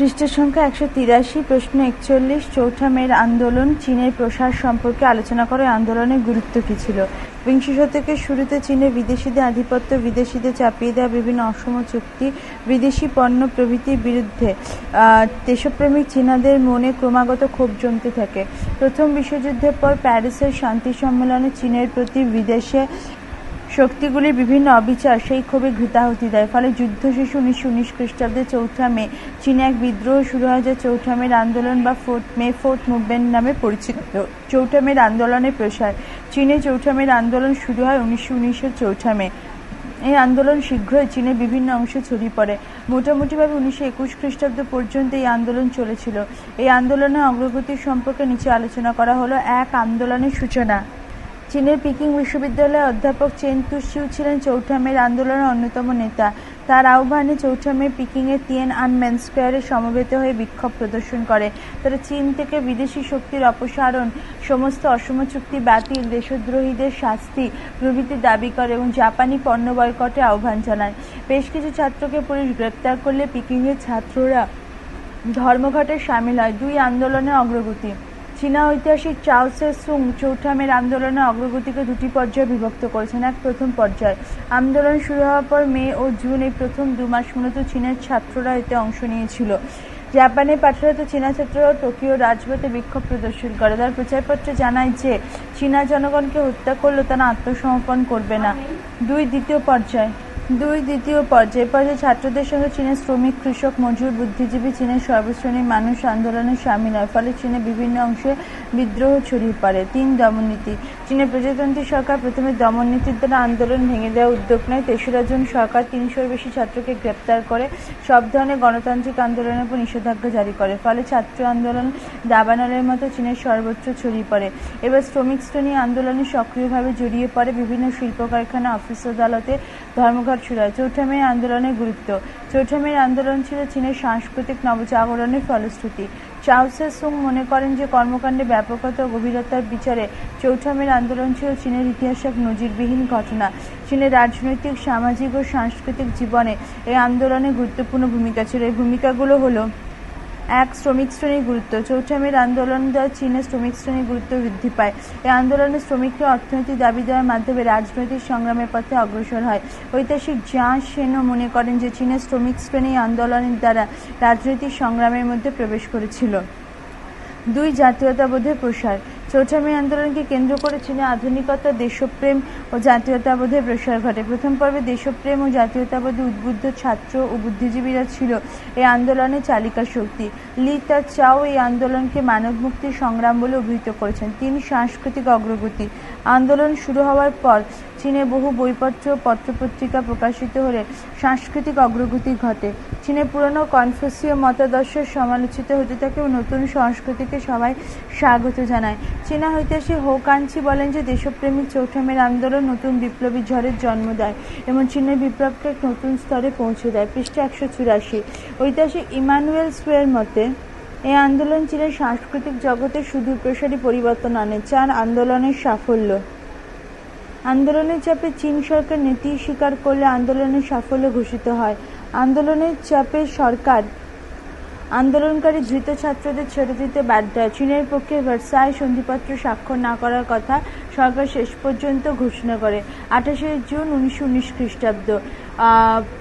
পৃষ্ঠের সংখ্যা একশো তিরাশি, প্রশ্ন একচল্লিশ, চৌঠা মেয়ের আন্দোলন, চীনের প্রসার সম্পর্কে আলোচনা করে আন্দোলনের গুরুত্ব কী ছিল? বিংশ শতকের শুরুতে চীনে বিদেশিদের আধিপত্য, বিদেশিদের চাপিয়ে দেওয়া বিভিন্ন অসম চুক্তি, বিদেশি পণ্য প্রভৃতির বিরুদ্ধে দেশপ্রেমিক চীনাদের মনে ক্রমাগত ক্ষোভ জমতে থাকে। প্রথম বিশ্বযুদ্ধের পর প্যারিসের শান্তি সম্মেলনে চীনের প্রতি বিদেশে শক্তিগুলির বিভিন্ন অবিচার সেই ক্ষোভে ঘৃতাহতি দেয়। ফলে যুদ্ধ শেষে উনিশশো উনিশ খ্রিস্টাব্দে চৌঠা মে, চীনে এক বিদ্রোহ শুরু হয় যা চৌঠা মের আন্দোলন বা ফোর্থ মে, ফোর্থ মুভমেন্ট নামে পরিচিত। চৌঠা মের আন্দোলনের প্রসার। চীনে চৌঠা মের আন্দোলন শুরু হয় উনিশশো উনিশের চৌঠা মে। এই আন্দোলন শীঘ্রই চীনের বিভিন্ন অংশে ছড়িয়ে পড়ে। মোটামুটিভাবে উনিশশো একুশ খ্রিস্টাব্দ পর্যন্ত এই আন্দোলন চলেছিল। এই আন্দোলনের অগ্রগতি সম্পর্কে নিচে আলোচনা করা হলো এক আন্দোলনের সূচনা। চীনের পিকিং বিশ্ববিদ্যালয়ের অধ্যাপক চেন তুশিউ ছিলেন চৌঠা মের আন্দোলনের অন্যতম নেতা। তার আহ্বানে চৌঠা মে পিকিংয়ের তিয়ান আনমেন স্কোয়ারে সমবেত হয়ে বিক্ষোভ প্রদর্শন করে। তারা চীন থেকে বিদেশি শক্তির অপসারণ, সমস্ত অসম চুক্তি বাতিল, দেশদ্রোহীদের শাস্তি প্রভৃতি দাবি করে এবং জাপানি পণ্য বয়কটে আহ্বান জানায়। বেশ কিছু ছাত্রকে পুলিশ গ্রেপ্তার করলে পিকিংয়ের ছাত্ররা ধর্মঘটে সামিল হয়। দুই আন্দোলনের অগ্রগতি চীনা ঐতিহাসিক চার্লসের সুং চৌঠামের আন্দোলনের অগ্রগতিকে দুটি পর্যায়ে বিভক্ত করেছেন। এক প্রথম পর্যায় আন্দোলন শুরু হওয়ার পর মে ও জুন এই প্রথম দু মাস মূলত চীনের ছাত্ররা এতে অংশ নিয়েছিল। জাপানে পাঠারত চীনা ছাত্ররাও টোকিও রাজপথে বিক্ষোভ প্রদর্শন করে। তার প্রচারপত্রে জানায় যে, চীনা জনগণকে হত্যা করলেও তারা আত্মসমর্পণ করবে না। দুই দ্বিতীয় পর্যায় দুই দ্বিতীয় পর্যায়ে পর্যায়ে ছাত্রদের সঙ্গে চীনের শ্রমিক, কৃষক, মজুর, বুদ্ধিজীবী, চীনের সর্বশ্রেণীর মানুষ আন্দোলনে সামিল হয়, ফলে চীনের বিভিন্ন অংশে বিদ্রোহ ছড়িয়ে পড়ে। তিন দমননীতি। চীনের প্রজাতন্ত্রী সরকার প্রথমে দমননীতির দ্বারা আন্দোলন ভেঙে দেওয়ার উদ্যোগ নেয়। তেসরা জুন সরকার তিনশোর বেশি ছাত্রকে গ্রেপ্তার করে, সব ধরনের গণতান্ত্রিক আন্দোলনের উপর নিষেধাজ্ঞা জারি করে। ফলে ছাত্র আন্দোলন দাবানলের মতো চীনের সর্বোচ্চ ছড়িয়ে পড়ে। এবার শ্রমিক শ্রেণি আন্দোলনে সক্রিয়ভাবে জড়িয়ে পড়ে বিভিন্ন শিল্প কারখানা অফিস আদালতে ধর্মঘট হয় চৌঠা আন্দোলনের গুরুত্ব। চৌঠা আন্দোলন ছিল চীনের সাংস্কৃতিক নবজাগরণের ফলশ্রুতি। চাউসে সুং মনে করেন যে কর্মকাণ্ডে ব্যাপকতা ও গভীরতার বিচারে চৌঠা আন্দোলন ছিল চীনের ইতিহাসে এক নজিরবিহীন ঘটনা। চীনের রাজনৈতিক, সামাজিক ও সাংস্কৃতিক জীবনে এই আন্দোলনে গুরুত্বপূর্ণ ভূমিকা ছিল। এই ভূমিকাগুলো হলো এক শ্রমিক শ্রেণির গুরুত্ব। চৌঠা মের আন্দোলন দ্বারা চীনের শ্রমিক শ্রেণির গুরুত্ব বৃদ্ধি পায়। এই আন্দোলনে শ্রমিকরা অর্থনৈতিক দাবি দেওয়ার মাধ্যমে রাজনৈতিক সংগ্রামের পথে অগ্রসর হয়। ঐতিহাসিক জা সেনও মনে করেন যে চীনের শ্রমিক শ্রেণি আন্দোলনের দ্বারা রাজনৈতিক সংগ্রামের মধ্যে প্রবেশ করেছিল। দুই জাতীয়তাবোধের প্রসার। চৌঠা মে আন্দোলনকে কেন্দ্র করে চীনে আধুনিকতা, দেশপ্রেম ও জাতীয়তাবোধের প্রসার ঘটে। প্রথম পর্বে দেশপ্রেম ও জাতীয়তাবোধে উদ্বুদ্ধ ছাত্র ও বুদ্ধিজীবীরা ছিল এই আন্দোলনের চালিকা শক্তি। লি তা চাও এই আন্দোলনকে মানব মুক্তির সংগ্রাম বলে অভিহিত করেছেন। তিনি সাংস্কৃতিক অগ্রগতি। আন্দোলন শুরু হওয়ার পর চীনে বহু বইপত্র পত্রপত্রিকা প্রকাশিত হলে সাংস্কৃতিক অগ্রগতি ঘটে। চীনে পুরনো কনফুসীয় মতাদর্শ সমালোচিত হতে থাকে ও নতুন সংস্কৃতিকে সবাই স্বাগত জানায়। চীনা ঐতিহাসিক হৌকাঞ্চি বলেন যে দেশপ্রেমিক চৌঠামের আন্দোলন নতুন বিপ্লবী ঝড়ের জন্ম দেয় এবং চীনের বিপ্লবকে এক নতুন স্তরে পৌঁছে দেয়, পৃষ্ঠে একশো চুরাশি। ঐতিহাসিক ইমানুয়েল সুয়ের মতে, এই আন্দোলন চীনের সাংস্কৃতিক জগতে সুদূর প্রসারী পরিবর্তন আনে চার আন্দোলনের সাফল্য। আন্দোলনের চাপে চীন সরকার নীতি স্বীকার করলে আন্দোলনের সাফল্য ঘোষিত হয়। আন্দোলনের চাপে সরকার আন্দোলনকারী ধৃত ছাত্রদের ছেড়ে দিতে বাধ্য চীনের পক্ষে ভার্সাই সন্ধিপত্র স্বাক্ষর না করার কথা সরকার শেষ পর্যন্ত ঘোষণা করে। আঠাশে জুন উনিশশো উনিশ খ্রিস্টাব্দ।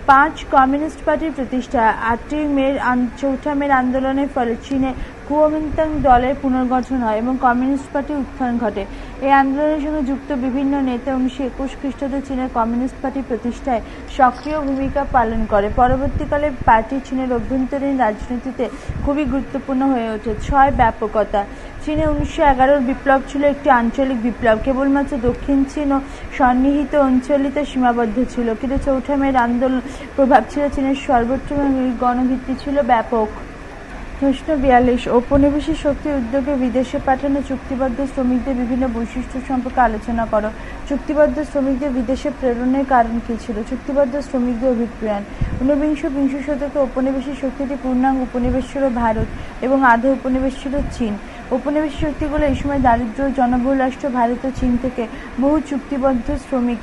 পাঁচ কমিউনিস্ট পার্টির প্রতিষ্ঠা। আটই মের চৌঠা মের আন্দোলনের ফলে চীনে কুওমিন্তাং দলের পুনর্গঠন হয় এবং কমিউনিস্ট পার্টির উত্থান ঘটে। এই আন্দোলনের সঙ্গে যুক্ত বিভিন্ন নেতা উনিশশো একুশ খ্রিস্টাব্দে চীনের কমিউনিস্ট পার্টি প্রতিষ্ঠায় সক্রিয় ভূমিকা পালন করে। পরবর্তীকালে পার্টি চীনের অভ্যন্তরীণ রাজনীতিতে খুবই গুরুত্বপূর্ণ হয়ে ওঠে। ছয় ব্যাপকতা। চীনে উনিশশো এগারোর বিপ্লব ছিল একটি আঞ্চলিক বিপ্লব। কেবলমাত্র দক্ষিণ চীন ও সন্নিহিত অঞ্চলিতে সীমাবদ্ধ ছিল। কিন্তু চৌঠা মেয়ের আন্দোলন প্রভাব ছিল চীনের সর্বোচ্চ গণভিত্তি ছিল ব্যাপক। প্রশ্ন বিয়াল্লিশ ঔপনিবেশিক শক্তির উদ্যোগে বিদেশে পাঠানো চুক্তিবদ্ধ শ্রমিকদের বিভিন্ন বৈশিষ্ট্য সম্পর্কে আলোচনা করো। চুক্তিবদ্ধ শ্রমিকদের বিদেশে প্রেরণের কারণ কী ছিল? চুক্তিবদ্ধ শ্রমিকদের অভিপ্রায়ণ ঊনবিংশ বিংশ শতকে ঔপনিবেশিক শক্তিটি পূর্ণাঙ্গ উপনিবেশ ছিল ভারত এবং আধা উপনিবেশ ছিল চীন। উপনিবেশিক শক্তিগুলো এই সময় দারিদ্র জনবহুল রাষ্ট্র, ভারত ও চীন থেকে বহু চুক্তিবদ্ধ শ্রমিক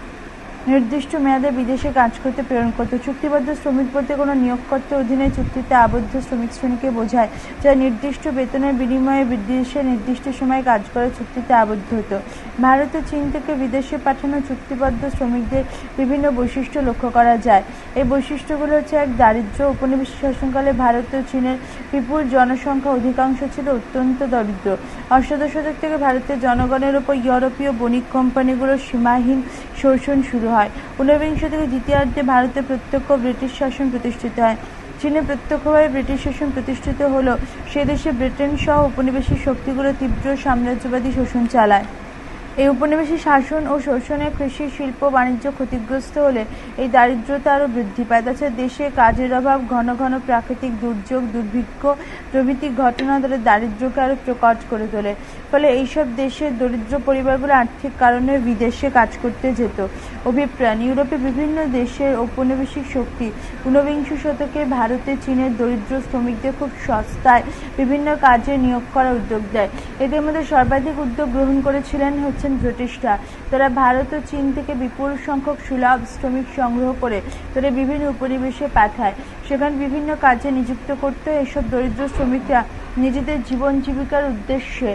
নির্দিষ্ট মেয়াদে বিদেশে কাজ করতে প্রেরণ করত। চুক্তিবদ্ধ শ্রমিক বলতে কোনো নিয়োগকর্তার অধীনে চুক্তিতে আবদ্ধ শ্রমিক শ্রেণীকে বোঝায়, যা নির্দিষ্ট বেতনের বিনিময়ে বিদেশে নির্দিষ্ট সময় কাজ করে চুক্তিতে আবদ্ধ হতো। ভারতে চীন থেকে বিদেশে পাঠানো চুক্তিবদ্ধ শ্রমিকদের বিভিন্ন বৈশিষ্ট্য লক্ষ্য করা যায়। এই বৈশিষ্ট্যগুলো হচ্ছে এক, দারিদ্র্য উপনিবেশিক শাসনকালে ভারত ও চীনের বিপুল জনসংখ্যা অধিকাংশ ছিল অত্যন্ত দরিদ্র। অষ্টাদশ শতক থেকে ভারতের জনগণের উপর ইউরোপীয় বণিক কোম্পানিগুলোর সীমাহীন শোষণ শুরু হয়। ঊনবিংশ থেকে দ্বিতীয়ার্ধে ভারতে প্রত্যক্ষ ব্রিটিশ শাসন প্রতিষ্ঠিত হয়। চীনে প্রত্যক্ষভাবে ব্রিটিশ শাসন প্রতিষ্ঠিত হলেও, সে দেশে ব্রিটেন সহ উপনিবেশিক শক্তিগুলো তীব্র সাম্রাজ্যবাদী শোষণ চালায়। এই উপনিবেশিক শাসন ও শোষণে কৃষি, শিল্প, বাণিজ্য ক্ষতিগ্রস্ত হলে এই দারিদ্রতা আরও বৃদ্ধি পায়। তাছাড়া দেশে কাজের অভাব, ঘন ঘন প্রাকৃতিক দুর্যোগ, দুর্ভিক্ষ প্রভৃতি ঘটনা ধরে দারিদ্র্যকে আরও প্রকট করে তোলে। ফলে এইসব দেশের দরিদ্র পরিবারগুলো আর্থিক কারণে বিদেশে কাজ করতে যেত। অভিপ্রায় ইউরোপে বিভিন্ন দেশের ঔপনিবেশিক শক্তি ঊনবিংশ শতকে ভারতে চীনের দরিদ্র শ্রমিকদের খুব সস্তায় বিভিন্ন কাজে নিয়োগ করার উদ্যোগ দেয়। এদের মধ্যে সর্বাধিক উদ্যোগ গ্রহণ করেছিলেন হচ্ছেন ব্রিটিশরা তারা ভারত ও চীন থেকে বিপুল সংখ্যক সুলভ শ্রমিক সংগ্রহ করে তারা বিভিন্ন উপনিবেশে পাঠায়। সেখানে বিভিন্ন কাজে নিযুক্ত করতে এসব দরিদ্র শ্রমিকরা নিজেদের জীবন জীবিকার উদ্দেশ্যে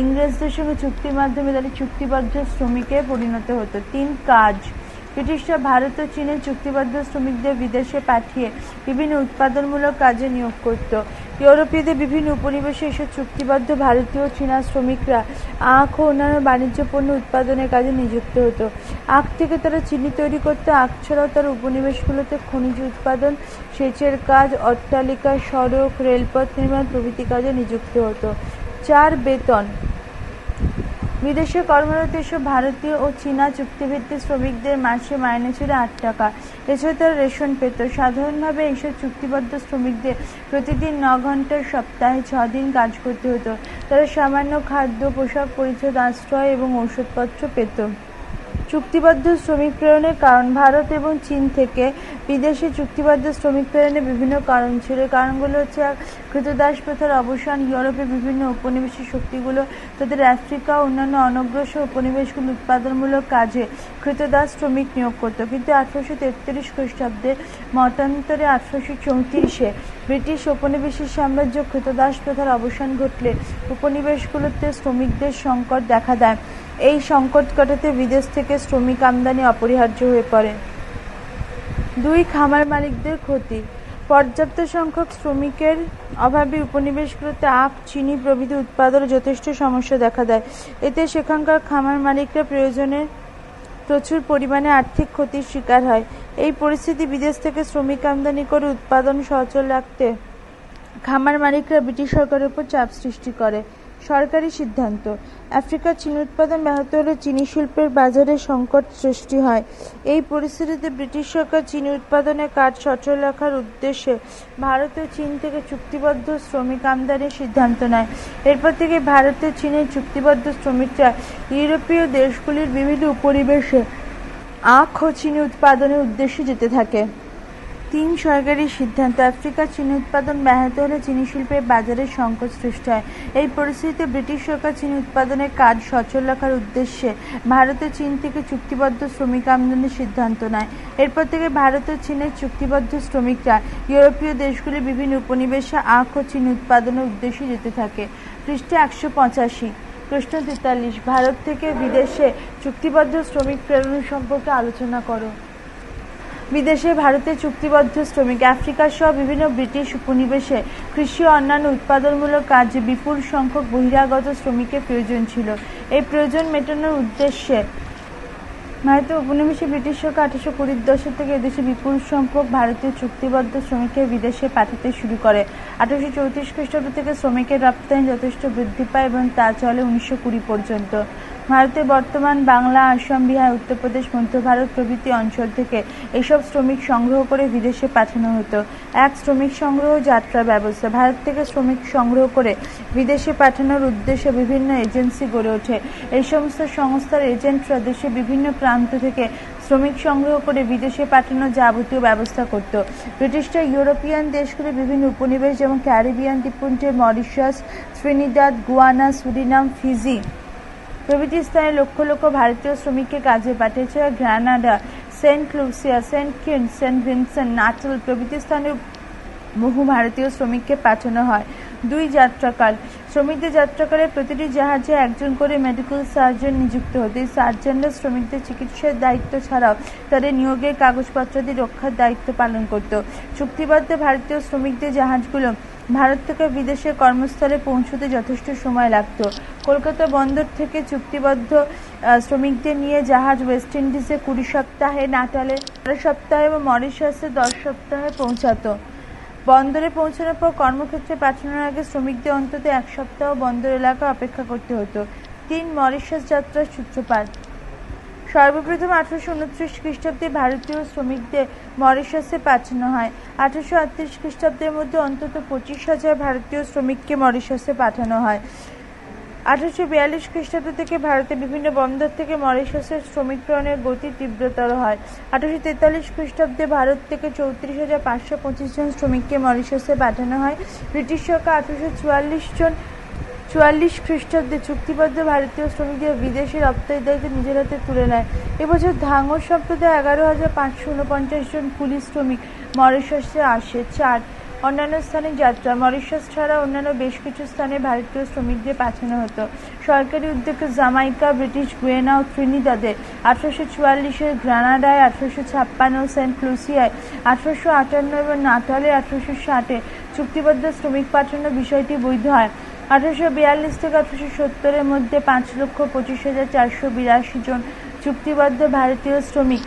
ইংরেজদের সঙ্গে চুক্তির মাধ্যমে তাদের চুক্তিবদ্ধ শ্রমিকে পরিণত হতো। তিন কাজ ব্রিটিশরা ভারত ও চীনের চুক্তিবদ্ধ শ্রমিকদের বিদেশে পাঠিয়ে বিভিন্ন উৎপাদনমূলক কাজে নিয়োগ করত। ইউরোপীয়দের বিভিন্ন উপনিবেশে এসব চুক্তিবদ্ধ ভারতীয় চীনা শ্রমিকরা আখ ও অন্যান্য বাণিজ্য পণ্য উৎপাদনের কাজে নিযুক্ত হতো। আখ থেকে তারা চিনি তৈরি করতো। আখ ছাড়াও তারা উপনিবেশগুলোতে খনিজ উৎপাদন, সেচের কাজ, অট্টালিকা, সড়ক, রেলপথ নির্মাণ প্রভৃতি কাজে নিযুক্ত হতো। চার বেতন। বিদেশে কর্মরত এসব ভারতীয় ও চীনা চুক্তিভিত্তিক শ্রমিকদের মাসে মাইনে ছিল আট টাকা। এছাড়া তারা রেশন পেত। সাধারণভাবে এইসব চুক্তিবদ্ধ শ্রমিকদের প্রতিদিন ন ঘণ্টার সপ্তাহে ছ দিন কাজ করতে হতো। তারা সামান্য খাদ্য, পোশাক পরিচ্ছদ, আশ্রয় এবং ঔষধপত্র পেত। চুক্তিবদ্ধ শ্রমিক প্রেরণের কারণ ভারত এবং চীন থেকে বিদেশে চুক্তিবদ্ধ শ্রমিক প্রেরণের বিভিন্ন কারণ ছিল। কারণগুলো হচ্ছে কৃতদাস প্রথার অবসান ইউরোপের বিভিন্ন উপনিবেশিক শক্তিগুলো, তাদের আফ্রিকা, অন্যান্য অনগ্রসর উপনিবেশগুলো উৎপাদনমূলক কাজে কৃতদাস শ্রমিক নিয়োগ করত। কিন্তু আঠারোশো তেত্রিশ খ্রিস্টাব্দে মতান্তরে আঠারোশো চৌত্রিশে ব্রিটিশ উপনিবেশিক সাম্রাজ্য কৃতদাস প্রথার অবসান ঘটলে উপনিবেশগুলোতে শ্রমিকদের সংকট দেখা দেয়। এই সংকট কাটাতে বিদেশ থেকে শ্রমিক আমদানি অপরিহার্য হয়ে পড়ে। দুই খামার মালিকদের ক্ষতি। পর্যাপ্ত সংখ্যক শ্রমিকের অভাবে উপনিবেশগুলোতে আখ, চিনি প্রভৃতি উৎপাদনে যথেষ্ট সমস্যা দেখা দেয়। এতে সেখানকার খামার মালিকরা প্রয়োজনে প্রচুর পরিমাণে আর্থিক ক্ষতির শিকার হয়। এই পরিস্থিতি বিদেশ থেকে শ্রমিক আমদানি করে উৎপাদন সচল রাখতে খামার মালিকরা ব্রিটিশ সরকারের উপর চাপ সৃষ্টি করে। সরকারি সিদ্ধান্ত। আফ্রিকার চিনি উৎপাদন ব্যাহত হলে চিনি শিল্পের বাজারে সংকট সৃষ্টি হয়। এই পরিস্থিতিতে ব্রিটিশ সরকার চিনি উৎপাদনের কাজ সচল রাখার উদ্দেশ্যে ভারত চীন থেকে চুক্তিবদ্ধ শ্রমিক আমদানির সিদ্ধান্ত নেয়। এরপর থেকে ভারত চীনের চুক্তিবদ্ধ শ্রমিকরা ইউরোপীয় দেশগুলির বিভিন্ন উপনিবেশে আখ ও চিনি উৎপাদনের উদ্দেশ্যে যেতে থাকে। তিন সরকারি সিদ্ধান্ত আফ্রিকার চিনি উৎপাদন ব্যাহত হলে চিনি শিল্পের বাজারে সংকট সৃষ্টি হয়। এই পরিস্থিতিতে ব্রিটিশ সরকার চিনি উৎপাদনের কাজ সচল রাখার উদ্দেশ্যে ভারতে চীন থেকে চুক্তিবদ্ধ শ্রমিক আমদানির সিদ্ধান্ত নেয়। এরপর থেকে ভারত ও চীনের চুক্তিবদ্ধ শ্রমিকরা ইউরোপীয় দেশগুলির বিভিন্ন উপনিবেশে আখ ও চিনি উৎপাদনের উদ্দেশ্যে যেতে থাকে। পৃষ্ঠে একশো পঁচাশি। প্রশ্ন তেতাল্লিশ, ভারত থেকে বিদেশে চুক্তিবদ্ধ শ্রমিক প্রেরণ সম্পর্কে আলোচনা করো। বিদেশে ভারতে চুক্তিবদ্ধ শ্রমিক আফ্রিকা সহ বিভিন্ন ব্রিটিশ উপনিবেশে কৃষি ও অন্যান্য উৎপাদনমূলক কাজে বিপুল সংখ্যক বহিরাগত শ্রমিকের প্রয়োজন ছিল। এই প্রয়োজন মেটানোর উদ্দেশ্যে ভারতীয় উপনিবেশে ব্রিটিশ সরকার আঠারোশো কুড়ির দশক থেকে এদেশে বিপুল সংখ্যক ভারতীয় চুক্তিবদ্ধ শ্রমিককে বিদেশে পাঠাতে শুরু করে। আঠারোশো চৌত্রিশ খ্রিস্টাব্দ থেকে শ্রমিকের রপ্তানি যথেষ্ট বৃদ্ধি পায় এবং তা চলে উনিশশো কুড়ি পর্যন্ত। ভারতের বর্তমান বাংলা, আসাম, বিহার, উত্তরপ্রদেশ, মধ্য ভারত প্রভৃতি অঞ্চল থেকে এসব শ্রমিক সংগ্রহ করে বিদেশে পাঠানো হতো। এক শ্রমিক সংগ্রহ যাত্রা ব্যবস্থা। ভারত থেকে শ্রমিক সংগ্রহ করে বিদেশে পাঠানোর উদ্দেশ্যে বিভিন্ন এজেন্সি গড়ে ওঠে। এই সমস্ত সংস্থার এজেন্টরা দেশের বিভিন্ন প্রান্ত থেকে শ্রমিক সংগ্রহ করে বিদেশে পাঠানোর যাবতীয় ব্যবস্থা করত। ব্রিটিশরা ইউরোপিয়ান দেশগুলির বিভিন্ন উপনিবেশ যেমন ক্যারিবিয়ান দ্বীপপুঞ্জের Mauritius, Trinidad, Guyana, Suriname, Fiji প্রভৃতি স্থানে লক্ষ লক্ষ ভারতীয় শ্রমিককে কাজে পাঠিয়েছে গ্রানাডা, সেন্ট লুসিয়া, সেন্ট কিন সেন্ট ভিনসেন্ট, নাটাল। প্রভৃতি স্থানে বহু ভারতীয় শ্রমিককে পাঠানো হয়। দুই যাত্রাকাল। শ্রমিকদের যাত্রাকালে প্রতিটি জাহাজে একজন করে মেডিকেল সার্জন নিযুক্ত হতো এই সার্জনরা শ্রমিকদের চিকিৎসার দায়িত্ব ছাড়াও তাদের নিয়োগের কাগজপত্রাদি রক্ষার দায়িত্ব পালন করত। চুক্তিবদ্ধ ভারতীয় শ্রমিকদের জাহাজগুলো ভারত থেকে বিদেশে কর্মস্থলে পৌঁছতে যথেষ্ট সময় লাগত। কলকাতা বন্দর থেকে চুক্তিবদ্ধ শ্রমিকদের নিয়ে জাহাজ ওয়েস্ট ইন্ডিজে কুড়ি সপ্তাহে নাটালে বারো সপ্তাহে এবং মরিশাসে দশ সপ্তাহে পৌঁছাতো। বন্দরে পৌঁছানোর পর কর্মক্ষেত্রে পাঠানোর আগে শ্রমিকদের অন্তত এক সপ্তাহ বন্দর এলাকা অপেক্ষা করতে হতো। তিন মরিশাস যাত্রার সূত্রপাত। সর্বপ্রথম আঠারোশো উনত্রিশ খ্রিস্টাব্দে ভারতীয় শ্রমিকদের মরিশাসে পাঠানো হয়। আঠারোশো আটত্রিশ খ্রিস্টাব্দের মধ্যে অন্তত পঁচিশ হাজার ভারতীয় শ্রমিককে মরিশাসে পাঠানো হয়। আঠারোশো বিয়াল্লিশ খ্রিস্টাব্দ থেকে ভারতে বিভিন্ন বন্দর থেকে মরিশাসের শ্রমিক প্রেরণের গতি তীব্রতর হয়। আঠারোশো তেতাল্লিশ খ্রিস্টাব্দে ভারত থেকে চৌত্রিশ হাজার পাঁচশো পঁচিশ জন শ্রমিককে মরিশাসে পাঠানো হয়। ব্রিটিশ সরকার আঠারোশো চুয়াল্লিশ জন চুয়াল্লিশ খ্রিস্টাব্দে চুক্তিবদ্ধ ভারতীয় শ্রমিকদের বিদেশে রপ্তানি দায়িত্ব নিজের হাতে তুলে নেয়। এবছর ধাঙ্গর সম্প্রদায় এগারো হাজার পাঁচশো উনপঞ্চাশ জন কুলি শ্রমিক মরিশাসে আসে চার অন্যান্য স্থানে যাত্রা। মরিশাস ছাড়া অন্যান্য বেশ কিছু স্থানে ভারতীয় শ্রমিকদের পাঠানো হতো। সরকারি উদ্যোগে জামাইকা, ব্রিটিশ গুয়েনা ও ত্রিনিদাদে আঠারোশো চুয়াল্লিশের গ্রানাডায় আঠারোশো ছাপ্পান্ন সেন্ট লুসিয়ায় আঠারোশো আটান্ন এবং নাটালে আঠারোশো ষাটে চুক্তিবদ্ধ শ্রমিক পাঠানোর বিষয়টি বৈধ হয়। আঠারোশো বিয়াল্লিশ থেকে আঠারোশো সত্তরের মধ্যে পাঁচ লক্ষ পঁচিশ হাজার চারশো বিরাশি জন চুক্তিবদ্ধ ভারতীয় শ্রমিক।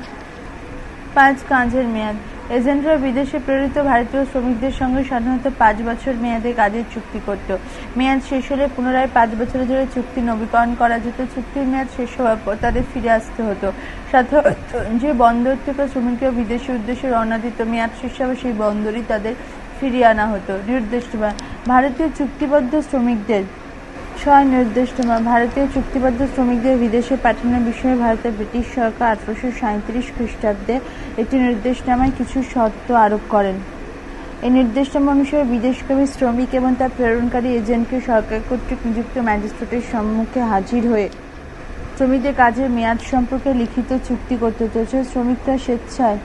পাঁচ কাজের মেয়াদ। এজেন্টরা বিদেশে প্রেরিত ভারতীয় শ্রমিকদের সঙ্গে সাধারণত পাঁচ বছর মেয়াদে কাজের চুক্তি করত। মেয়াদ শেষ হলে পুনরায় পাঁচ বছরের ধরে চুক্তি নবীকরণ করা যেত। চুক্তির মেয়াদ শেষ হওয়ার পর তাদের ফিরে আসতে হতো। সাধারণত যে বন্দর থেকে শ্রমিকরা বিদেশি উদ্দেশ্যে রওনা দিত, মেয়াদ শেষ হবে সেই বন্দরই তাদের ফিরিয়ে আনা হতো। নির্দিষ্ট ভারতীয় চুক্তিবদ্ধ শ্রমিকদের ছয় নির্দিষ্টমা ভারতীয় চুক্তিবদ্ধ শ্রমিকদের বিদেশে পাঠানোর বিষয়ে ভারতের ব্রিটিশ সরকার আঠারোশো সাঁত্রিশ খ্রিস্টাব্দে একটি নির্দেশনামায় কিছু শর্ত আরোপ করেন। এই নির্দেশনামা অনুসারে বিদেশগামী শ্রমিক এবং তার প্রেরণকারী এজেন্টকে সরকার কর্তৃক নিযুক্ত ম্যাজিস্ট্রেটের সম্মুখে হাজির হয়ে শ্রমিকদের কাজের মেয়াদ সম্পর্কে লিখিত চুক্তি করতে হতো শ্রমিকরা স্বেচ্ছায়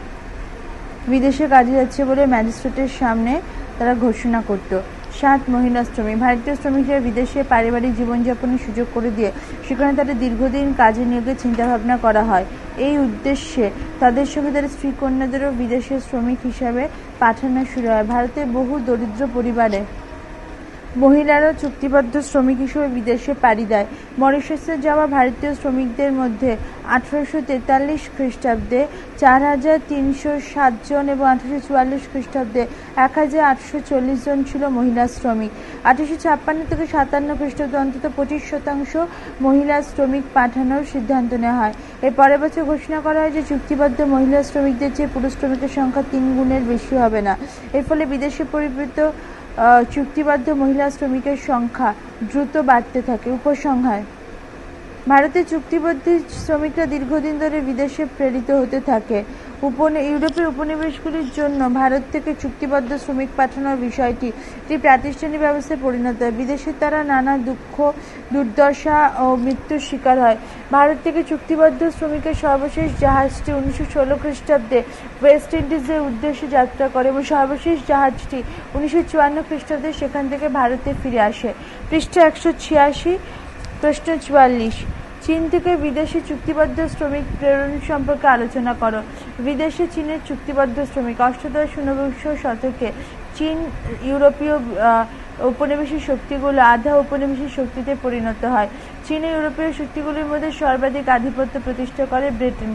বিদেশে কাজে যাচ্ছে বলে ম্যাজিস্ট্রেটের সামনে তারা ঘোষণা করত। সাত মহিলা শ্রমিক, ভারতীয় শ্রমিকরা বিদেশে পারিবারিক জীবনযাপনের সুযোগ করে দিয়ে সেখানে তাদের দীর্ঘদিন কাজে নিয়োগের চিন্তাভাবনা করা হয়। এই উদ্দেশ্যে তাদের সঙ্গে তাদের স্ত্রী কন্যাদেরও বিদেশে শ্রমিক হিসাবে পাঠানো শুরু হয়। ভারতে বহু দরিদ্র পরিবারে মহিলারা চুক্তিবদ্ধ শ্রমিক হিসেবে বিদেশে পাড়ি দেয়। মরিশাসে যাওয়া ভারতীয় শ্রমিকদের মধ্যে আঠারোশো তেতাল্লিশ খ্রিস্টাব্দে চার হাজার তিনশো সাতজন এবং আঠারোশো চুয়াল্লিশ খ্রিস্টাব্দে এক হাজার আটশো চল্লিশ জন ছিল মহিলা শ্রমিক। আঠারোশো ছাপ্পান্ন থেকে সাতান্ন খ্রিস্টাব্দে অন্তত পঁচিশ শতাংশ মহিলা শ্রমিক পাঠানোর সিদ্ধান্ত নেওয়া হয়। এর পরের বছর ঘোষণা করা হয় যে চুক্তিবদ্ধ মহিলা শ্রমিকদের চেয়ে পুরুষ শ্রমিকের সংখ্যা তিন গুণের বেশি হবে না। এর ফলে বিদেশে পরিবৃত চুক্তিবদ্ধ মহিলা শ্রমিকের সংখ্যা দ্রুত বাড়তে থাকে উপসংহার। ভারতে চুক্তিবদ্ধ শ্রমিকরা দীর্ঘদিন ধরে বিদেশে প্রেরিত হতে থাকে। উপনে, ইউরোপের উপনিবেশগুলির জন্য ভারত থেকে চুক্তিবদ্ধ শ্রমিক পাঠানোর বিষয়টি একটি প্রাতিষ্ঠানিক ব্যবস্থায় পরিণত হয়। বিদেশে তারা নানা দুঃখ, দুর্দশা ও মৃত্যুর শিকার হয়। ভারত থেকে চুক্তিবদ্ধ শ্রমিকের সর্বশেষ জাহাজটি উনিশশো ষোলো খ্রিস্টাব্দে ওয়েস্ট ইন্ডিজের উদ্দেশ্যে যাত্রা করে এবং সর্বশেষ জাহাজটি উনিশশো চুয়ান্ন খ্রিস্টাব্দে সেখান থেকে ভারতে ফিরে আসে। পৃষ্ঠা একশো ছিয়াশি, প্রশ্ন চুয়াল্লিশ। চীন থেকে বিদেশি চুক্তিবদ্ধ শ্রমিক প্রেরণ সম্পর্কে আলোচনা করো। বিদেশে চীনের চুক্তিবদ্ধ শ্রমিক অষ্টাদশ ঊনবিংশ শতকে চীন ইউরোপীয় আহ, উপনিবেশিক শক্তিগুলো আধা উপনিবেশিক শক্তিতে পরিণত হয়। চীনে ইউরোপীয় শক্তিগুলির মধ্যে সর্বাধিক আধিপত্য প্রতিষ্ঠা করে ব্রিটেন।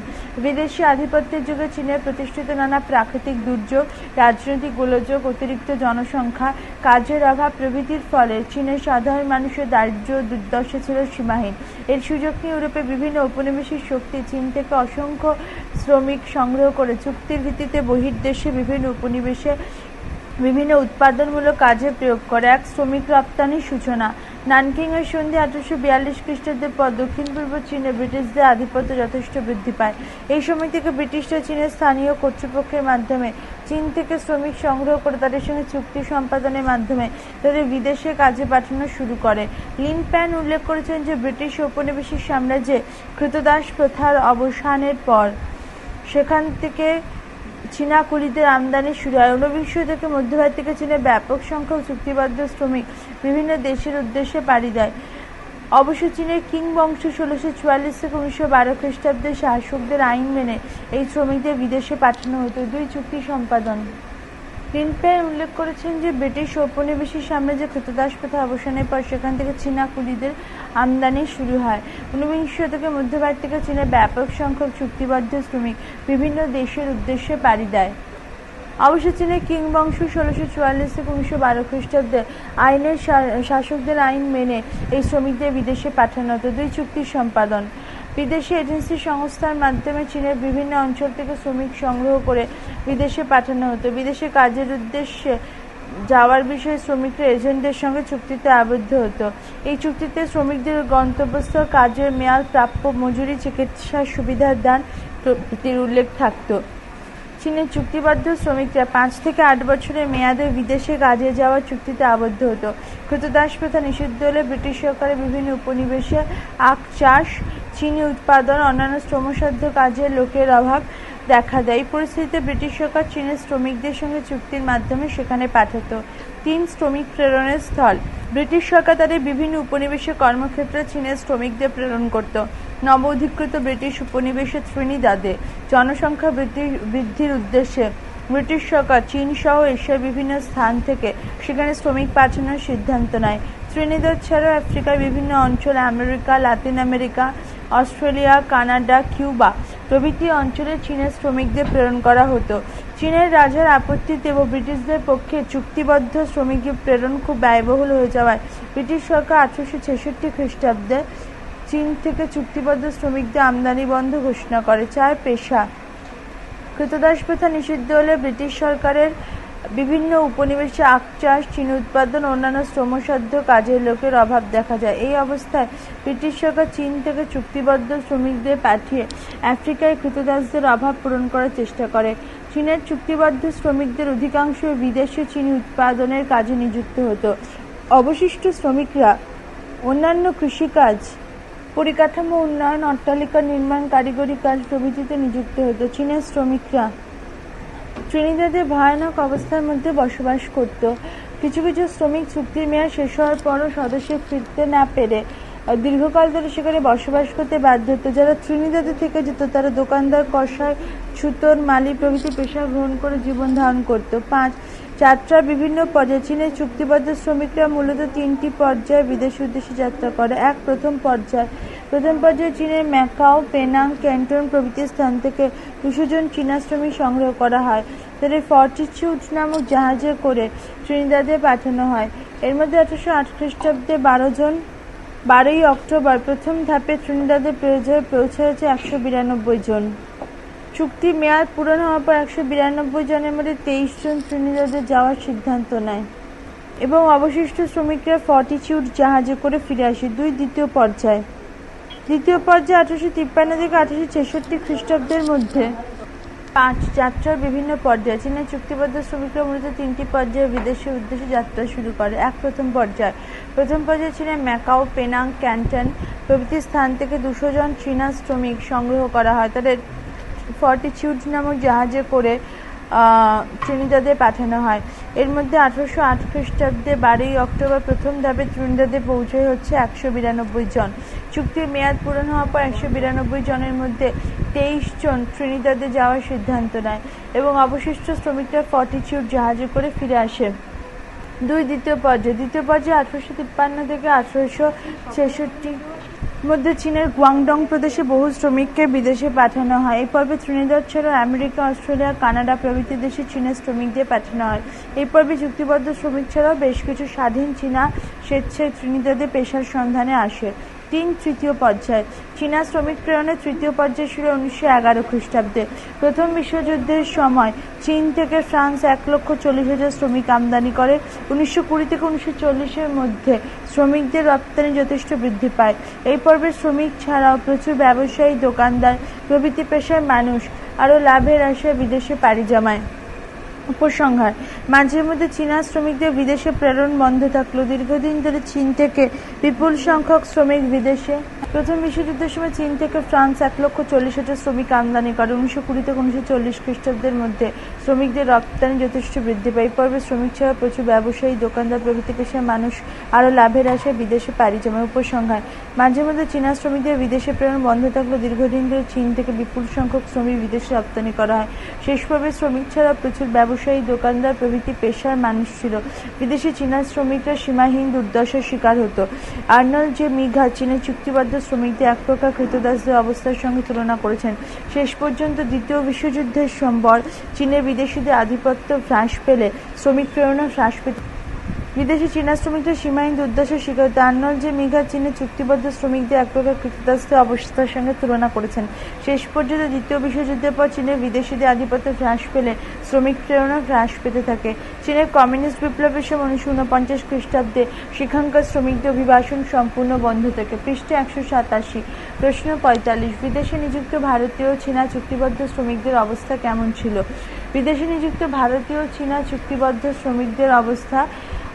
বিদেশি আধিপত্যের যুগে চীনের প্রতিষ্ঠিত নানা প্রাকৃতিক দুর্যোগ রাজনৈতিক গোলযোগ অতিরিক্ত জনসংখ্যা কাজের অভাব প্রভৃতির ফলে চীনের সাধারণ মানুষের দারিদ্র্য ও দুর্দশা ছিল সীমাহীন। এর সুযোগ নিয়ে ইউরোপে বিভিন্ন উপনিবেশিক শক্তি চীন থেকে অসংখ্য শ্রমিক সংগ্রহ করে চুক্তির ভিত্তিতে বহির্দেশে বিভিন্ন উপনিবেশে বিভিন্ন উৎপাদনমূলক কাজে প্রয়োগ করে। এক শ্রমিক রপ্তানির সূচনা। নানকিং এর সন্ধি আঠারোশো বিয়াল্লিশ খ্রিস্টাব্দের পর দক্ষিণ পূর্ব চীনে ব্রিটিশদের আধিপত্য যথেষ্ট বৃদ্ধি পায়। এই সময় থেকে ব্রিটিশরা চীনের স্থানীয় কর্তৃপক্ষের মাধ্যমে চীন থেকে শ্রমিক সংগ্রহ করে তাদের সঙ্গে চুক্তি সম্পাদনের মাধ্যমে তাদের বিদেশে কাজে পাঠানো শুরু করে। লিন প্যান উল্লেখ করেছেন যে, ব্রিটিশ ঔপনিবেশিক সাম্রাজ্যে কৃতদাস প্রথার অবসানের পর সেখান থেকে চীনা কুলিদের আমদানি শুরু হয়। ঊনবিংশ থেকে মধ্যভারত থেকে চীনে ব্যাপক সংখ্যক চুক্তিবদ্ধ শ্রমিক বিভিন্ন দেশের উদ্দেশ্যে পাড়ি দেয়। অবশ্য চীনের কিং বংশ ষোলোশো চুয়াল্লিশ থেকে উনিশশো বারো খ্রিস্টাব্দে শাসকদের আইন মেনে এই শ্রমিকদের বিদেশে পাঠানো হতো। দুই চুক্তি সম্পাদন। লিনপেন উল্লেখ করেছেন যে ব্রিটিশ ঔপনিবেশিক সাম্রাজ্যে কৃতদাস প্রথা অবসানের পর সেখান থেকে চীনা কুলিদের আমদানি শুরু হয়। ঊনবিংশ থেকে মধ্যভারত থেকে চীনের ব্যাপক সংখ্যক চুক্তিবদ্ধ শ্রমিক বিভিন্ন দেশের উদ্দেশ্যে পাড়ি দেয়। অবশ্য চীনের কিং বংশ ষোলোশো চুয়াল্লিশ থেকে উনিশশো বারো খ্রিস্টাব্দে আইনের শাসকদের আইন মেনে এই শ্রমিকদের বিদেশে পাঠানো হতো। দুই চুক্তির সম্পাদন বিদেশি এজেন্সি সংস্থার মাধ্যমে চীনের বিভিন্ন অঞ্চল থেকে শ্রমিক সংগ্রহ করে বিদেশে পাঠানো হতো। বিদেশে কাজের উদ্দেশ্যে যাওয়ার বিষয়ে শ্রমিকরা এজেন্টদের সঙ্গে চুক্তিতে আবদ্ধ হতো। এই চুক্তিতে শ্রমিকদের গন্তব্যস্থল, কাজের মেয়াদ, প্রাপ্য মজুরি, চিকিৎসার সুবিধার দান প্রভৃতির উল্লেখ থাকতো। চীনের চুক্তিবদ্ধ শ্রমিকরা পাঁচ থেকে আট বছরের মেয়াদে বিদেশে কাজে যাওয়ার চুক্তিতে আবদ্ধ হতো। কৃতদাস প্রথা নিষিদ্ধ হলে ব্রিটিশ সরকারের বিভিন্ন উপনিবেশে আখ চাষ চিনি উৎপাদন, অন্যান্য শ্রমসাধ্য কাজের লোকের অভাব দেখা দেয়। এই পরিস্থিতিতে ব্রিটিশ সরকার চীনের শ্রমিকদের সঙ্গে চুক্তির মাধ্যমে সেখানে পাঠাতো। তিন শ্রমিক প্রেরণের স্থল। ব্রিটিশ সরকার তাদের বিভিন্ন উপনিবেশে কর্মক্ষেত্রে চীনের শ্রমিকদের প্রেরণ করত। নব অধিকৃত ব্রিটিশ উপনিবেশে ত্রিনিদাদে জনসংখ্যা বৃদ্ধি, বৃদ্ধির উদ্দেশ্যে ব্রিটিশ সরকার চীন সহ এশিয়ার বিভিন্ন স্থান থেকে সেখানে শ্রমিক পাঠানোর সিদ্ধান্ত নেয়। ত্রিনিদাদ ছাড়াও আফ্রিকার বিভিন্ন অঞ্চল America, Latin America Australia, Canada, Cuba প্রভৃতি অঞ্চলে চীনের শ্রমিকদের প্রেরণ করা হতো। চীনের রাজার আপত্তিতে এবং ব্রিটিশদের পক্ষে চুক্তিবদ্ধ শ্রমিকদের প্রেরণ খুব ব্যয়বহুল হয়ে যাওয়ায় ব্রিটিশ সরকার আঠারোশো ছেষট্টি খ্রিস্টাব্দে চীন থেকে চুক্তিবদ্ধ শ্রমিকদের আমদানি বন্ধ ঘোষণা করে, চার পেশা। কৃতদাস প্রথা নিষিদ্ধ হলে ব্রিটিশ সরকারের বিভিন্ন উপনিবেশে আখ চাষ, চিনি উৎপাদন, অন্যান্য শ্রমসাধ্য কাজের লোকের অভাব দেখা যায়। এই অবস্থায় ব্রিটিশ সরকার চীন থেকে চুক্তিবদ্ধ শ্রমিকদের পাঠিয়ে আফ্রিকায় কৃতদাসদের অভাব পূরণ করার চেষ্টা করে। চীনের চুক্তিবদ্ধ শ্রমিকদের অধিকাংশ বিদেশে চিনি উৎপাদনের কাজে নিযুক্ত হতো। অবশিষ্ট শ্রমিকরা অন্যান্য কৃষিকাজ, পরিকাঠামো উন্নয়ন, অট্টালিকা নির্মাণ, কারিগরি কাজ প্রভৃতিতে নিযুক্ত হতো। চীনের শ্রমিকরা ট্রিনিদাদে ভয়ানক অবস্থার মধ্যে বসবাস করত। কিছু কিছু শ্রমিক চুক্তির মেয়াদ শেষ হওয়ার পরও স্বদেশে ফিরতে না পেরে দীর্ঘকাল ধরে সেখানে বসবাস করতে বাধ্য হতো। যারা ত্রিনিদাদে থেকে যেত, তারা দোকানদার কষায় ছুতোর মালি প্রভৃতি পেশা গ্রহণ করে জীবন ধারণ করত। পাঁচ, যাত্রার বিভিন্ন পর্যায়ে চীনের চুক্তিবদ্ধ শ্রমিকরা মূলত তিনটি পর্যায়ে বিদেশ উদ্দেশ্যে যাত্রা করে। এক, প্রথম পর্যায় প্রথম পর্যায়ে চীনের ম্যাকাও, পেনাং, ক্যান্টন প্রভৃতি স্থান থেকে দুশো জন চীনা শ্রমিক সংগ্রহ করা হয়। তাদের ফর্টিচিউড নামক জাহাজে করে ত্রিনিদাদে পাঠানো হয়। এর মধ্যে আঠারোশো আট খ্রিস্টাব্দে বারো জন, বারোই অক্টোবর প্রথম ধাপে ত্রিনিদাদে প্রয়োজনে পৌঁছেছে একশো বিরানব্বই জন। চুক্তির মেয়াদ পূরণ হওয়ার পর একশো বিরানব্বই জনের মধ্যে তেইশ জন ত্রিনিদাদে যাওয়ার সিদ্ধান্ত নেয় এবং অবশিষ্ট শ্রমিকরা ফর্টিচিউড জাহাজে করে ফিরে আসে, দুই দ্বিতীয় পর্যায়ে। দ্বিতীয় পর্যায়ে আঠারোশো তিপ্পান্ন থেকে আঠারোশো ছেষট্টি খ্রিস্টাব্দের মধ্যে পাঁচ যাত্রার বিভিন্ন পর্যায়ে, চীনের চুক্তিবদ্ধ শ্রমিকরা মূলত তিনটি পর্যায়ে বিদেশের উদ্দেশ্যে যাত্রা শুরু করে। এক প্রথম পর্যায়, প্রথম পর্যায়ে চীনের ম্যাকাও, পেনাং, ক্যান্টন প্রভৃতি স্থান থেকে দুশো জন চীনা শ্রমিক সংগ্রহ করা হয়। তাদের ফর্টিচিউড নামক জাহাজে করে ত্রিনিদাদে পাঠানো হয়। এর মধ্যে আঠারোশো আট খ্রিস্টাব্দে বারোই অক্টোবর প্রথম ধাপে ত্রিনিদাদে পৌঁছয় হচ্ছে একশো বিরানব্বই জন। চুক্তির মেয়াদ পূরণ হওয়ার পর একশো বিরানব্বই জনের মধ্যে তেইশ জন ত্রিনিদাদে যাওয়ার সিদ্ধান্ত নেয় এবং অবশিষ্ট শ্রমিকরা ফর্টিচিউড জাহাজে করে ফিরে আসে। দুই দ্বিতীয় পর্যায়ে দ্বিতীয় পর্যায়ে আঠারোশো তিপ্পান্ন থেকে আঠারোশো ছেষট্টি মধ্যে চীনের গুয়াংডং প্রদেশে বহু শ্রমিককে বিদেশে পাঠানো হয়। এই পর্বে ত্রিনিদর ছাড়াও আমেরিকা, অস্ট্রেলিয়া, কানাডা প্রভৃতি দেশে চীনের শ্রমিকদের পাঠানো হয়। এই পর্বে চুক্তিবদ্ধ শ্রমিক ছাড়াও বেশ কিছু স্বাধীন চীনা স্বেচ্ছায় ত্রিনিদাদে পেশার সন্ধানে আসে। তিন তৃতীয় পর্যায়। চীনা শ্রমিক প্রেরণের তৃতীয় পর্যায় শুরু উনিশশো এগারো খ্রিস্টাব্দে। প্রথম বিশ্বযুদ্ধের সময় চীন থেকে ফ্রান্স এক লক্ষ চল্লিশ হাজার শ্রমিক আমদানি করে। উনিশশো কুড়ি থেকে উনিশশো চল্লিশের মধ্যে শ্রমিকদের রপ্তানি যথেষ্ট বৃদ্ধি পায়। এই পর্বে শ্রমিক ছাড়াও প্রচুর ব্যবসায়ী, দোকানদার, প্রভৃতি পেশার মানুষ, আরও লাভের আশায় বিদেশে পাড়ি জমায়। উপসংহার। মাঝে মধ্যে চীনা শ্রমিকদের বিদেশে প্রেরণ বন্ধ থাকলেও দীর্ঘদিন ধরে চীন থেকে বিপুল সংখ্যক শ্রমিক বিদেশে। প্রথম বিশ্বযুদ্ধের সময় চীন থেকে ফ্রান্স এক লক্ষ চল্লিশ হাজার শ্রমিক আমদানি করে। উনিশশো কুড়ি থেকে উনিশশো চল্লিশ খ্রিস্টাব্দের মধ্যে শ্রমিকদের রপ্তানি যথেষ্ট বৃদ্ধি পায়। পর্বে শ্রমিক ছাড়া প্রচুর ব্যবসায়ী, দোকানদার প্রভৃতি পেশার মানুষ আরও লাভের আশায় বিদেশে পাড়ি জমায় উপসংহার। মাঝে মধ্যে চীনা শ্রমিকদের বিদেশে প্রেরণ বন্ধ থাকলেও দীর্ঘদিন ধরে চীন থেকে বিপুল সংখ্যক শ্রমিক বিদেশে রপ্তানি করা হয়। শেষ পর্বে শ্রমিক ছাড়া প্রচুর ব্যবসায়ী দোকানদার প্রভৃতি পেশার মানুষ ছিল। বিদেশি চীনা শ্রমিকরা সীমাহীন দুর্দশার শিকার হতো। আর্নল যে মিঘা, চীনের চুক্তিবদ্ধ শ্রমিকদের এক প্রকার কৃতদাসদের অবস্থার সঙ্গে তুলনা করেছেন। শেষ পর্যন্ত দ্বিতীয় বিশ্বযুদ্ধের সম্বর চীনের বিদেশিদের আধিপত্য হ্রাস পেলে শ্রমিক প্রেরণা হ্রাস পেতে বিদেশি চীনা শ্রমিকদের সীমাহীন দুর্দশার শিকার হতে আর্নল্ড যে মিঘা চীনের চুক্তিবদ্ধ শ্রমিকদের এক প্রকার কৃতদাসদের অবস্থার সঙ্গে তুলনা করেছেন। শেষ পর্যন্ত দ্বিতীয় বিশ্বযুদ্ধের পর চীনের বিদেশিদের আধিপত্য হ্রাস পেলে শ্রমিক প্রেরণা হ্রাস পেতে থাকে। চীনের কমিউনিস্ট বিপ্লবের সময় উনিশশো উনপঞ্চাশ খ্রিস্টাব্দে শিক্ষাঙ্কার শ্রমিকদের অভিবাসন সম্পূর্ণ বন্ধ থাকে। পৃষ্ঠে একশো সাতাশি। প্রশ্ন পঁয়তাল্লিশ, বিদেশে নিযুক্ত ভারতীয় চীনা চুক্তিবদ্ধ শ্রমিকদের অবস্থা কেমন ছিল? বিদেশে নিযুক্ত ভারতীয় চীনা চুক্তিবদ্ধ শ্রমিকদের অবস্থা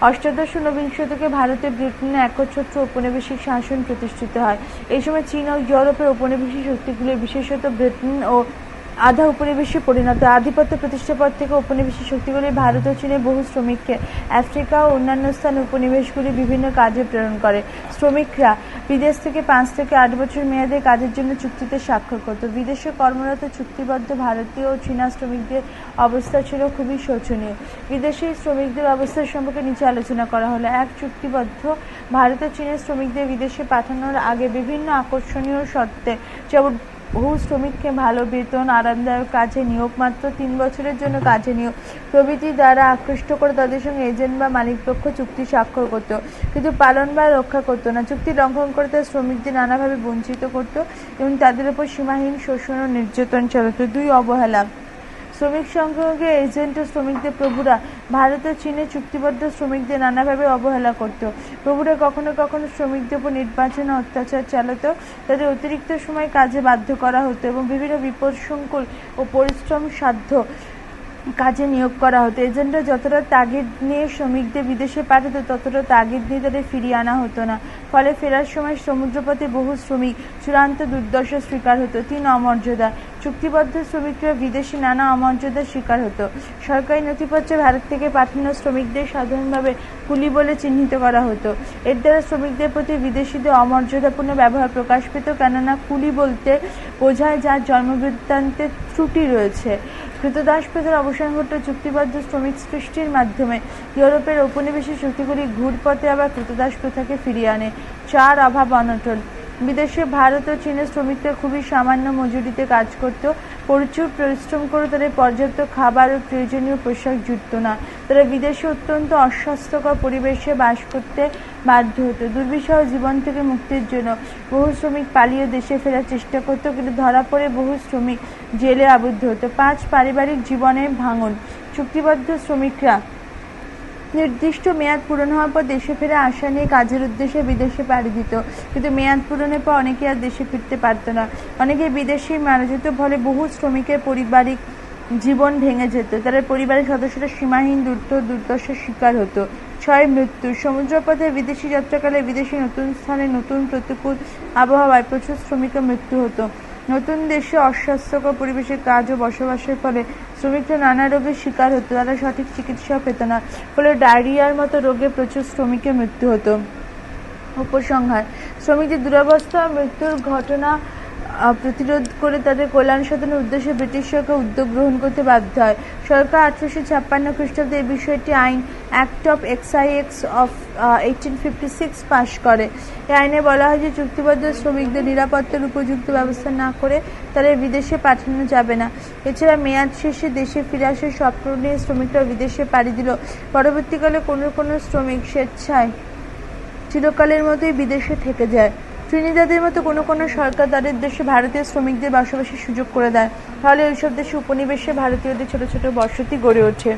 অষ্টাদশ ঊনবিংশ শতকে ভারতে ব্রিটেনে একচ্ছত্র ঔপনিবেশিক শাসন প্রতিষ্ঠিত হয়। এই সময় চীন ও ইউরোপের ঔপনিবেশিক শক্তিগুলি বিশেষত ব্রিটেন ও আধা উপনিবেশে পরিণত। আধিপত্য প্রতিষ্ঠার পর থেকে উপনিবেশিক শক্তিগুলি ভারত ও চীনের বহু শ্রমিককে আফ্রিকা ও অন্যান্য স্থান উপনিবেশগুলি বিভিন্ন কাজে প্রেরণ করে। শ্রমিকরা বিদেশ থেকে পাঁচ থেকে আট বছর মেয়াদে কাজের জন্য চুক্তিতে স্বাক্ষর করত। বিদেশে কর্মরত চুক্তিবদ্ধ ভারতীয় ও চীনা শ্রমিকদের অবস্থা ছিল খুবই শোচনীয়। বিদেশি শ্রমিকদের অবস্থা সম্পর্কে নিচে আলোচনা করা হলো। এক চুক্তিবদ্ধ ভারত ও চীনের শ্রমিকদের বিদেশে পাঠানোর আগে বিভিন্ন আকর্ষণীয় শর্তে যেমন বহু শ্রমিককে ভালো বেতন, আরামদায়ক কাজে নিয়োগ, মাত্র তিন বছরের জন্য কাজে নিয়োগ প্রভৃতি দ্বারা আকৃষ্ট করে তাদের সঙ্গে এজেন্ট বা মালিকপক্ষ চুক্তি স্বাক্ষর করত, কিন্তু পালন বা রক্ষা করতো না। চুক্তি লঙ্ঘন করে তার শ্রমিকদের নানাভাবে বঞ্চিত করত এবং তাদের উপর সীমাহীন শোষণ ও নির্যাতন চালাতো। দুই অবহেলা। শ্রমিক সংঘকে এজেন্ট শ্রমিকদের প্রভুরা ভারত ও চীনের চুক্তিবদ্ধ শ্রমিকদের নানাভাবে অবহেলা করত। প্রভুরা কখনো কখনো শ্রমিকদের উপর নির্বাচন অত্যাচার চালাতো। তাদের অতিরিক্ত সময় কাজে বাধ্য করা হতো এবং বিভিন্ন বিপদসংকুল ও পরিশ্রম সাধ্য কাজে নিয়োগ করা হতো। এজেন্টরা যতটা তাগিদ নিয়ে শ্রমিকদের বিদেশে পাঠাতো, ততটা তাগিদ নিয়ে তাদের ফিরিয়ে আনা হতো না। ফলে ফেরার সময় সমুদ্রপথে বহু শ্রমিক চূড়ান্ত দুর্দশার শিকার হতো। তিন অমর্যাদা চুক্তিবদ্ধ শ্রমিকরা বিদেশি নানা অমর্যাদার শিকার হতো। সরকারি নথিপত্রে ভারত থেকে পাঠানো শ্রমিকদের সাধারণভাবে কুলি বলে চিহ্নিত করা হতো। এর দ্বারা শ্রমিকদের প্রতি বিদেশিদের অমর্যাদাপূর্ণ ব্যবহার প্রকাশ পেত, কেননা কুলি বলতে বোঝায় যার জন্মবৃত্তান্তে ত্রুটি রয়েছে। কৃতদাস পেদের অবসান ঘটল চুক্তিবদ্ধ শ্রমিক সৃষ্টির মাধ্যমে ইউরোপের ঔপনিবেশিক শক্তিগুলি ঘুরপথে আবার কৃতদাস প্রথাকে ফিরিয়ে আনে। চার অভাব অনটন। বিদেশে ভারত ও চীনের শ্রমিকরা খুবই সামান্য মজুরিতে কাজ করত প্রচুর পরিশ্রম করে তাদের পর্যাপ্ত খাবার ও প্রয়োজনীয় পোশাক জুটত না। তারা বিদেশে অত্যন্ত অস্বাস্থ্যকর পরিবেশে বাস করতে বাধ্য হতো। দুর্বিষহ জীবন থেকে মুক্তির জন্য বহু শ্রমিক পালিয়ে দেশে ফেরার চেষ্টা করতো, কিন্তু ধরা পড়ে বহু শ্রমিক জেলে আবদ্ধ হতো। পাঁচ পারিবারিক জীবনের ভাঙন। চুক্তিবদ্ধ শ্রমিকরা নির্দিষ্ট মেয়াদ পূরণ হওয়ার পর দেশে ফেরে আশা নিয়ে কাজের উদ্দেশ্যে বিদেশে পাড়ি দিত। কিন্তু মেয়াদ পূরণের পর অনেকে আর দেশে ফিরতে পারতো না। অনেকে বিদেশে মারা যেত ফলে বহু শ্রমিকের পারিবারিক জীবন ভেঙে যেত। তাদের পরিবারের সদস্যরা সীমাহীন দুর্ধ দুর্দশার শিকার হতো। ছয় মৃত্যু। সমুদ্রপথে বিদেশি যাত্রাকালে বিদেশি নতুন স্থানে নতুন প্রতিকূল আবহাওয়ায় প্রচুর শ্রমিকের মৃত্যু হতো। নতুন দেশে অস্বাস্থ্যকর পরিবেশে কাজ ও বসবাসের ফলে শ্রমিকরা নানা রোগের শিকার হতো। তারা সঠিক চিকিৎসা পেত না। ফলে ডায়রিয়ার মতো রোগে প্রচুর শ্রমিকের মৃত্যু হতো। উপসংহার, শ্রমিকদের দুরবস্থা, মৃত্যুর ঘটনা প্রতিরোধ করে তাদের কল্যাণ সাধনের উদ্দেশ্যে ব্রিটিশ সরকার উদ্যোগ গ্রহণ করতে বাধ্য হয়। সরকার আঠারোশো ছাপ্পান্ন খ্রিস্টাব্দে এই বিষয়টি আইন act of X I X of eighteen fifty six পাশ করে। এই আইনে বলা হয় যে চুক্তিবদ্ধ শ্রমিকদের নিরাপত্তার উপযুক্ত ব্যবস্থা না করে তাদের বিদেশে পাঠানো যাবে না। এছাড়া মেয়াদ শেষে দেশে ফিরে আসার স্বপ্ন নিয়ে শ্রমিকরা বিদেশে পাড়ি দিল। পরবর্তীকালে কোনো কোনো শ্রমিক স্বেচ্ছায় চিরকালের মতোই বিদেশে থেকে যায়। ত্রিনিদাদের মতো কোনো কোনো সরকার তাদের দেশে ভারতীয় শ্রমিকদের বসবাসের সুযোগ করে দেয়। ফলে ওইসব দেশে উপনিবেশে ভারতীয়দের ছোট ছোট বসতি গড়ে ওঠে।